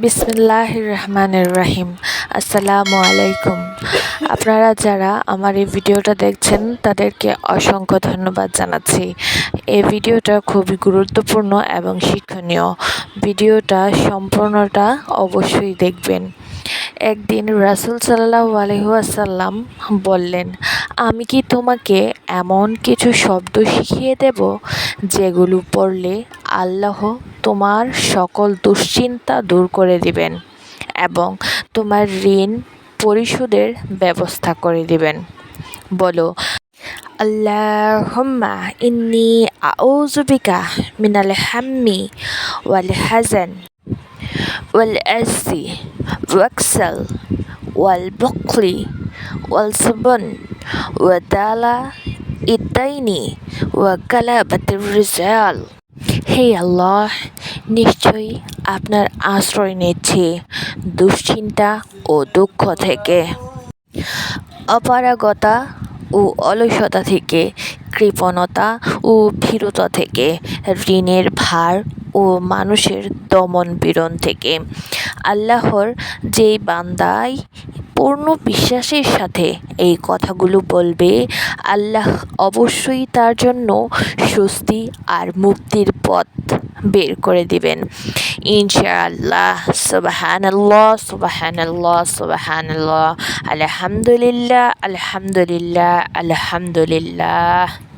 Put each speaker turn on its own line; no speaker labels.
বিসমিল্লাহ রহমানের রাহিম আসসালামু আলাইকুম। আপনারা যারা আমার এই ভিডিওটা দেখছেন, তাদেরকে অসংখ্য ধন্যবাদ জানাচ্ছি। এই ভিডিওটা খুবই গুরুত্বপূর্ণ এবং শিক্ষণীয়। ভিডিওটা সম্পূর্ণটা অবশ্যই দেখবেন। একদিন রাসুল সাল্লাহ আলহাসাল্লাম বললেন, আমি কি তোমাকে এমন কিছু শব্দ শিখিয়ে দেব যেগুলো পড়লে আল্লাহ তোমার সকল দুশ্চিন্তা দূর করে দিবেন এবং তোমার ঋণ পরিশোধের ব্যবস্থা করে দিবেন। বলো, আল্লাহুম্মা ইন্নি আউযু বিকা মিনাল হাম্মি ওয়াল হাজান ওয়াল আসি ওয়াকসাল ওয়াল বকলি ওয়াল সুবন ওয়া দালা ইদাইনি ওয়া গালাবাতির রিজাল। হে আল্লাহ নিশ্চয়ই আপনার আশ্রয় নিচ্ছি দুশ্চিন্তা ও দুঃখ থেকে। অপারগতা ও অলসতা থেকে, কৃপণতা ও ভীরতা থেকে, ঋণের ভার ও মানুষের দমন পীড়ন থেকে। আল্লাহর যেই বান্দাই পূর্ণ বিশ্বাসের সাথে এই কথাগুলো বলবে। আল্লাহ অবশ্যই তার জন্য স্বস্তি আর মুক্তির পথ বের করে দিবেন। ইনশাআল্লাহ, সুবাহানাল্লাহ সুবাহানাল্লাহ সুবাহানাল্লাহ। আলহামদুলিল্লাহ আলহামদুলিল্লাহ আলহামদুলিল্লাহ।